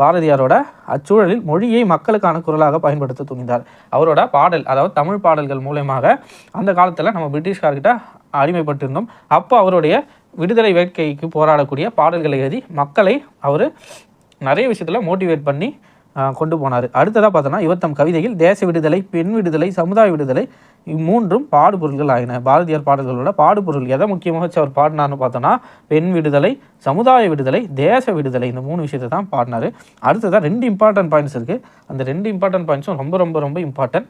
பாரதியாரோட அச்சூழலில் மொழியை மக்களுக்கான குரலாக பயன்படுத்த துணிந்தார். அவரோட பாடல் அதாவது தமிழ் பாடல்கள் மூலயமாக அந்த காலத்தில் நம்ம பிரிட்டிஷ்கார்கிட்ட அடிமைப்பட்டிருந்தோம். அப்போ அவருடைய விடுதலை வேட்கைக்கு போராடக்கூடிய பாடல்களை எழுதி மக்களை அவர் நிறைய விஷயத்தில் மோட்டிவேட் பண்ணி கொண்டு போனார். அடுத்ததாக பார்த்தோன்னா இவர் தம் கவிதையில் தேச விடுதலை பெண் விடுதலை சமுதாய விடுதலை இம்மூன்றும் பாடுபொருள்கள் ஆகின பாரதியார் பாடல்களோட பாடுபொருள் எதை முக்கியமாக வச்சு அவர் பாடினார்னு பார்த்தோன்னா பெண் விடுதலை சமுதாய விடுதலை தேச விடுதலை இந்த மூணு விஷயத்தை தான் பாடினார். அடுத்ததான் ரெண்டு இம்பார்ட்டன்ட் பாயிண்ட்ஸ் இருக்குது அந்த ரெண்டு இம்பார்ட்டன்ட் பாயிண்ட்ஸும் ரொம்ப ரொம்ப ரொம்ப இம்பார்ட்டன்ட்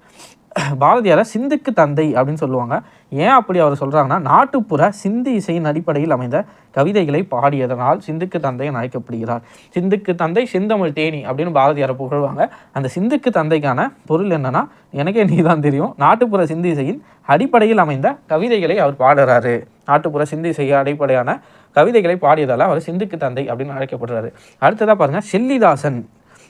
பாரதியாரை சிந்துக்கு தந்தை அப்படின்னு சொல்லுவாங்க. ஏன் அப்படி அவர் சொல்கிறாங்கன்னா நாட்டுப்புற சிந்து இசையின் அடிப்படையில் அமைந்த கவிதைகளை பாடியதனால் சிந்துக்கு தந்தை என அழைக்கப்படுகிறார். சிந்துக்கு தந்தை செந்தமிழ் தேனி அப்படின்னு பாரதியாரை புகழ்வாங்க. அந்த சிந்துக்கு தந்தைக்கான பொருள் என்னன்னா எனக்கே நீ தான் தெரியும் நாட்டுப்புற சிந்து இசையின் அடிப்படையில் அமைந்த கவிதைகளை அவர் பாடுறாரு. நாட்டுப்புற சிந்து இசை அடிப்படையான கவிதைகளை பாடியதால் அவர் சிந்துக்கு தந்தை அப்படின்னு அழைக்கப்படுறாரு. அடுத்ததாக பாருங்கள் செல்லிதாசன்.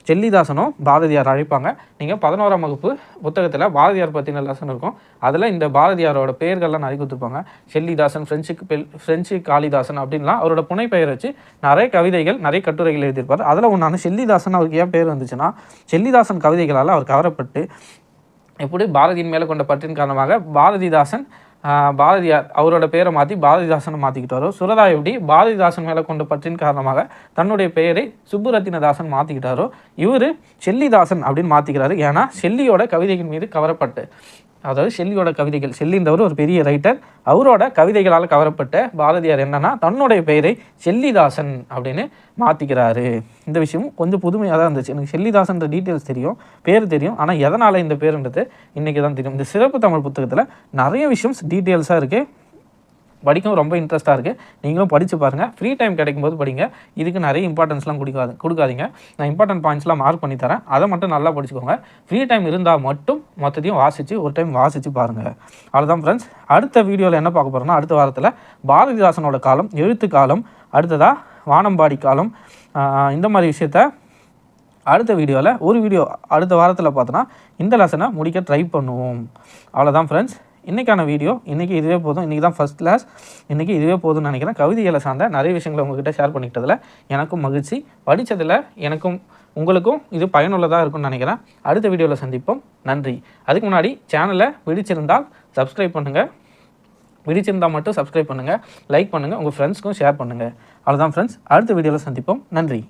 செல்லிதாசனும் பாரதியார் அழைப்பாங்க. நீங்கள் பதினோராம் வகுப்பு புத்தகத்தில் பாரதியார் பற்றின லெசன் இருக்கும். அதில் இந்த பாரதியாரோட பெயர்கள்லாம் நிறைய கொடுத்துருப்பாங்க. செல்லிதாசன் ஃப்ரெஞ்சுக்கு பெல் ஃப்ரெஞ்சு காளிதாசன் அப்படின்லாம் அவரோட புனை பெயர் வச்சு நிறைய கவிதைகள் நிறைய கட்டுரைகள் எழுதியிருப்பார். அதில் ஒன்றான செல்லிதாசன் அவருக்கு ஏன் பேர் வந்துச்சுன்னா செல்லிதாசன் கவிதைகளால் அவர் கவரப்பட்டு எப்படி பாரதியின் மேலே கொண்ட பற்றின் காரணமாக பாரதிதாசன் பாரதியார் அவரோட பேரை மாற்றி பாரதிதாசனை மாற்றிக்கிட்டாரோ சுரதா எப்படி பாரதிதாசன் மேலே கொண்ட பற்றின் காரணமாக தன்னுடைய பெயரை சுப்புரத்தினதாசன் மாற்றிக்கிட்டாரோ இவர் செல்லிதாசன் அப்படின்னு மாற்றிக்கிறாரு ஏன்னா செல்லியோட கவிதையின் மீது கவரப்பட்டு அதாவது ஷெல்லியோட கவிதைகள். ஷெல்லின்றவர் ஒரு பெரிய ரைட்டர் அவரோட கவிதைகளால் கவரப்பட்ட பாரதியார் என்னன்னா தன்னுடைய பெயரை ஷெல்லிதாசன் அப்படின்னு மாற்றிக்கிறாரு இந்த விஷயம் கொஞ்சம் புதுமையாக தான் இருந்துச்சு. எனக்கு ஷெல்லிதாசன்ற டீட்டெயில்ஸ் தெரியும் பேர் தெரியும். ஆனால் எதனால் இந்த பேருன்றது இன்றைக்கி தான் தெரியும். இந்த சிறப்பு தமிழ் புத்தகத்தில் நிறைய விஷயம் டீட்டெயில்ஸாக இருக்குது படிக்கவும் ரொம்ப இன்ட்ரெஸ்ட்டாக இருக்குது நீங்களும் படித்து பாருங்கள் ஃப்ரீ டைம் கிடைக்கும்போது படிங்க. இதுக்கு நிறைய இம்பார்ட்டன்ஸ்லாம் கொடுக்காது கொடுக்காதீங்க. நான் இம்பார்ட்டன்ட் பாயிண்ட்ஸ்லாம் மார்க் பண்ணி தரேன். அதை மட்டும் நல்லா படிச்சுக்கோங்க. ஃப்ரீ டைம் இருந்தால் மட்டும் மொத்தத்தையும் வாசித்து ஒரு டைம் வாசித்து பாருங்கள் அவ்வளோதான் ஃப்ரெண்ட்ஸ் அடுத்த வீடியோவில் என்ன பார்க்க போகிறோம்னா அடுத்த வாரத்தில் பாரதிதாசனோட காலம் எழுத்து காலம் அடுத்ததாக வானம்பாடி காலம். இந்த மாதிரி விஷயத்த அடுத்த வீடியோவில் ஒரு வீடியோ அடுத்த வாரத்தில் பார்த்தோன்னா இந்த லெசனை முடிக்க ட்ரை பண்ணுவோம். அவ்வளோதான் ஃப்ரெண்ட்ஸ் இன்றைக்கான வீடியோ இன்றைக்கி இதுவே போதும். இன்றைக்கி தான் ஃபஸ்ட் கிளாஸ் இன்றைக்கி இதுவே போதும்னு நினைக்கிறேன். கவிதைகளை சார்ந்த நிறைய விஷயங்களை உங்ககிட்ட ஷேர் பண்ணிக்கிட்டதில் எனக்கும் மகிழ்ச்சி. படித்ததில் எனக்கும் உங்களுக்கும் இது பயனுள்ளதாக இருக்கும்னு நினைக்கிறேன். அடுத்த வீடியோவில் சந்திப்போம். நன்றி. அதுக்கு முன்னாடி சேனலை பிடிச்சிருந்தால் சப்ஸ்கிரைப் பண்ணுங்கள் பிடிச்சிருந்தால் மட்டும் சப்ஸ்கிரைப் பண்ணுங்கள் லைக் பண்ணுங்கள் உங்கள் ஃப்ரெண்ட்ஸ்க்கும் ஷேர் பண்ணுங்கள் அவ்வளோதான் ஃப்ரெண்ட்ஸ் அடுத்த வீடியோவில் சந்திப்போம். நன்றி.